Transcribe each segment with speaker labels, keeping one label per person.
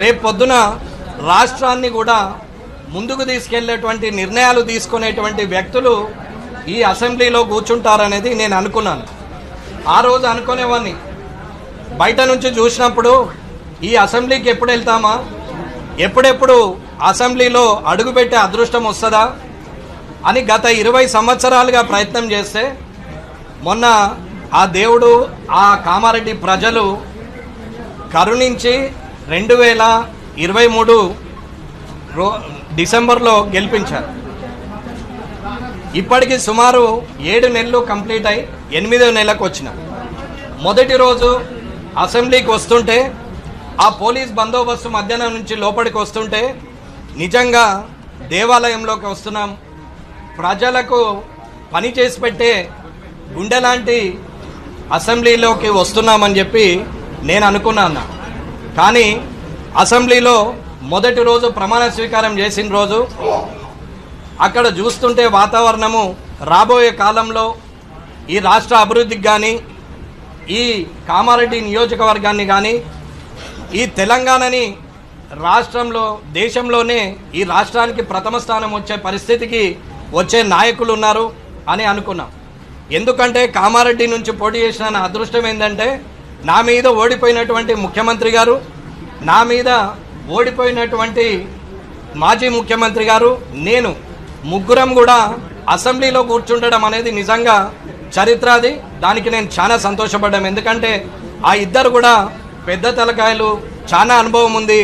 Speaker 1: రేపు పొద్దున రాష్ట్రాన్ని కూడా ముందుకు తీసుకెళ్ళేటువంటి నిర్ణయాలు తీసుకునేటువంటి వ్యక్తులు ఈ అసెంబ్లీలో కూర్చుంటారనేది నేను అనుకున్నాను. ఆ రోజు అనుకునేవాడిని బయట నుంచి చూసినప్పుడు ఈ అసెంబ్లీకి ఎప్పుడు వెళ్తామా? ఎప్పుడెప్పుడు అసెంబ్లీలో అడుగుపెట్టే అదృష్టం వస్తుందా? అని గత ఇరవై సంవత్సరాలుగా ప్రయత్నం చేస్తే మొన్న ఆ దేవుడు ఆ కామారెడ్డి ప్రజలు కరుణించి రెండు వేల ఇరవై మూడు రో డిసెంబర్లో గెలిపించారు. ఇప్పటికి సుమారు ఏడు నెలలు కంప్లీట్ అయి ఎనిమిదో నెలకు వచ్చిన మొదటి రోజు అసెంబ్లీకి వస్తుంటే ఆ పోలీస్ బందోబస్తు మధ్యాహ్నం నుంచి లోపలికి వస్తుంటే నిజంగా దేవాలయంలోకి వస్తున్నాం. ప్రజలకు పని చేసి పెట్టే గుండె లాంటి అసెంబ్లీలోకి వస్తున్నామని చెప్పి నేను అనుకున్నాను. కానీ అసెంబ్లీలో మొదటి రోజు ప్రమాణ స్వీకారం చేసిన రోజు అక్కడ చూస్తుంటే వాతావరణము రాబోయే కాలంలో ఈ రాష్ట్ర అభివృద్ధికి కానీ ఈ కామారెడ్డి నియోజకవర్గాన్ని కానీ ఈ తెలంగాణని రాష్ట్రంలో దేశంలోనే ఈ రాష్ట్రానికి ప్రథమ స్థానం వచ్చే పరిస్థితికి వచ్చే నాయకులు ఉన్నారు అని అనుకున్నాం. ఎందుకంటే కామారెడ్డి నుంచి పోటీ చేసిన అదృష్టం ఏంటంటే నా మీద ఓడిపోయినటువంటి ముఖ్యమంత్రి గారు నా మీద ఓడిపోయినటువంటి మాజీ ముఖ్యమంత్రి గారు నేను ముగ్గురం కూడా అసెంబ్లీలో కూర్చుండడం అనేది నిజంగా చరిత్ర అది దానికి నేను చాలా సంతోషపడ్డాం ఎందుకంటే ఆ ఇద్దరు కూడా పెద్ద తలకాయలు చాలా అనుభవం ఉంది.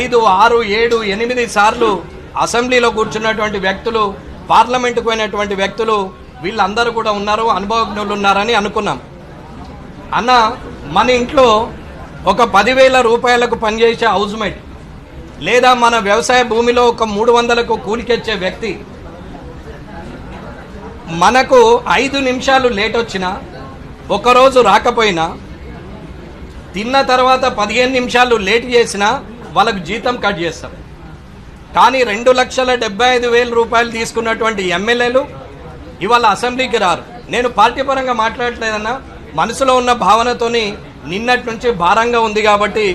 Speaker 1: ఐదు ఆరు ఏడు ఎనిమిది సార్లు అసెంబ్లీలో కూర్చున్నటువంటి వ్యక్తులు పార్లమెంటుకు పోయినటువంటి వ్యక్తులు వీళ్ళందరూ కూడా ఉన్నారు అనుభవజ్ఞులు ఉన్నారని అనుకున్నాం. అన్న మన ఇంట్లో ఒక పదివేల రూపాయలకు పనిచేసే హౌస్మేట్ లేదా మన వ్యవసాయ భూమిలో ఒక మూడు వందలకు కూలికెచ్చే వ్యక్తి మనకు ఐదు నిమిషాలు లేట్ వచ్చినా ఒకరోజు రాకపోయినా తిన్న తర్వాత పదిహేను నిమిషాలు లేట్ చేసినా వాళ్ళకు జీతం కట్ చేస్తారు కానీ రెండు లక్షల డెబ్బై ఐదు వేల రూపాయలు తీసుకున్నటువంటి ఎమ్మెల్యేలు ఇవాళ అసెంబ్లీకి రారు. నేను పార్టీ పరంగా మాట్లాడట్లేదన్నా మనసులో ఉన్న భావనతోని నిన్నటి నుంచి భారంగా ఉంది కాబట్టి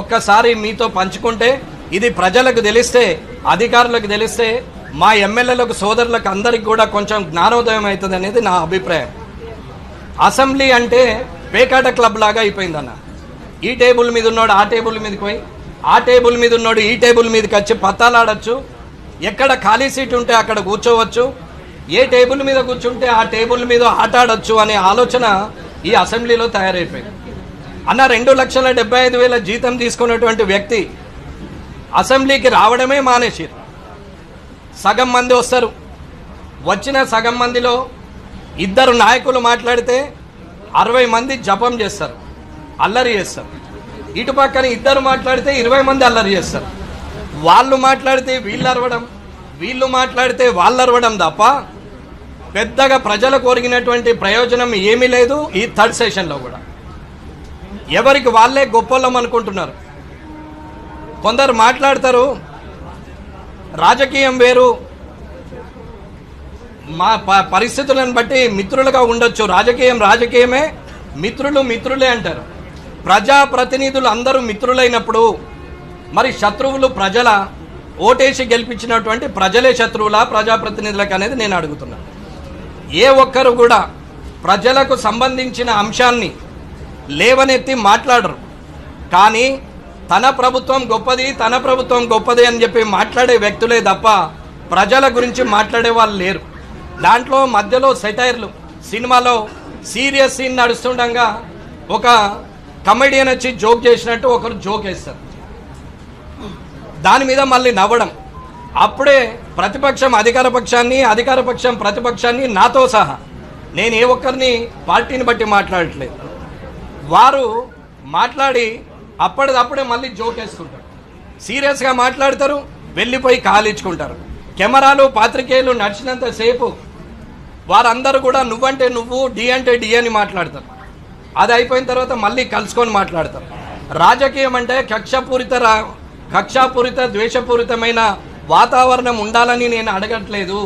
Speaker 1: ఒక్కసారి మీతో పంచుకుంటే ఇది ప్రజలకు తెలిస్తే అధికారులకు తెలిస్తే మా ఎమ్మెల్యేలకు సోదరులకు అందరికి కూడా కొంచెం జ్ఞానోదయం అవుతుంది అనేది నా అభిప్రాయం. అసెంబ్లీ అంటే పేకాట క్లబ్ లాగా అయిపోయిందన్న. ఈ టేబుల్ మీద ఉన్నాడు ఆ టేబుల్ మీదకి పోయి ఆ టేబుల్ మీద ఉన్నాడు ఈ టేబుల్ మీదకి వచ్చి పత్తాలాడచ్చు ఎక్కడ ఖాళీ సీట్ ఉంటే అక్కడ కూర్చోవచ్చు ఏ టేబుల్ మీద కూర్చుంటే ఆ టేబుల్ మీద ఆట ఆడొచ్చు అనే ఆలోచన ఈ అసెంబ్లీలో తయారైపోయింది. అన్న రెండు లక్షల డెబ్బై ఐదు వేల జీతం తీసుకున్నటువంటి వ్యక్తి అసెంబ్లీకి రావడమే మానేసారు సగం మంది వస్తారు. వచ్చిన సగం మందిలో ఇద్దరు నాయకులు మాట్లాడితే అరవై మంది జపం చేస్తారు అల్లరి చేస్తారు. ఇటు పక్కన ఇద్దరు మాట్లాడితే ఇరవై మంది అల్లరి చేస్తారు. వాళ్ళు మాట్లాడితే వీళ్ళు అరవడం వీళ్ళు మాట్లాడితే వాళ్ళు అరవడం తప్ప పెద్దగా ప్రజలకు ఒరిగినటువంటి ప్రయోజనం ఏమీ లేదు ఈ థర్డ్ సెషన్లో కూడా. ఎవరికి వాళ్ళే గొప్పలం అనుకుంటున్నారు. కొందరు మాట్లాడతారు రాజకీయం వేరు మా ప- పరిస్థితులను బట్టి మిత్రులుగా ఉండొచ్చు. రాజకీయం రాజకీయమే మిత్రులు మిత్రులే అంటారు. ప్రజాప్రతినిధులు అందరూ మిత్రులైనప్పుడు మరి శత్రువులు ప్రజల ఓటేసి గెలిపించినటువంటి ప్రజలే శత్రువులా ప్రజాప్రతినిధులకు అనేది నేను అడుగుతున్నాను ఏ ఒక్కరు కూడా ప్రజలకు సంబంధించిన అంశాన్ని లేవనెత్తి మాట్లాడరు. కానీ తన ప్రభుత్వం గొప్పది తన ప్రభుత్వం గొప్పది అని చెప్పి మాట్లాడే వ్యక్తులే తప్ప ప్రజల గురించి మాట్లాడే వాళ్ళు లేరు. దాంట్లో మధ్యలో సెటైర్లు సినిమాలో సీరియస్ సీన్ నడుస్తుండగా ఒక కమెడియన్ వచ్చి జోక్ చేసినట్టు ఒకరు జోక్ వేస్తారు. దాని మీద మళ్ళీ నవ్వడం. అప్పుడే ప్రతిపక్షం అధికార పక్షాన్ని అధికార పక్షం ప్రతిపక్షాన్ని నాతో సహా. నేను ఏ ఒక్కరిని పార్టీని బట్టి మాట్లాడట్లేదు. వారు మాట్లాడి అప్పటిదప్పుడే మళ్ళీ జోకేస్తుంటారు సీరియస్గా మాట్లాడతారు వెళ్ళిపోయి కాలిచ్చుకుంటారు. కెమెరాలు పాత్రికేయులు నడిచినంతసేపు వారందరూ కూడా నువ్వంటే నువ్వు డి అంటే డి అని మాట్లాడతారు. అది అయిపోయిన తర్వాత మళ్ళీ కలుసుకొని మాట్లాడతారు. రాజకీయం అంటే కక్షపూరిత రా కక్షాపూరిత ద్వేషపూరితమైన వాతావరణం ఉండాలని నేను అడగట్లేదు.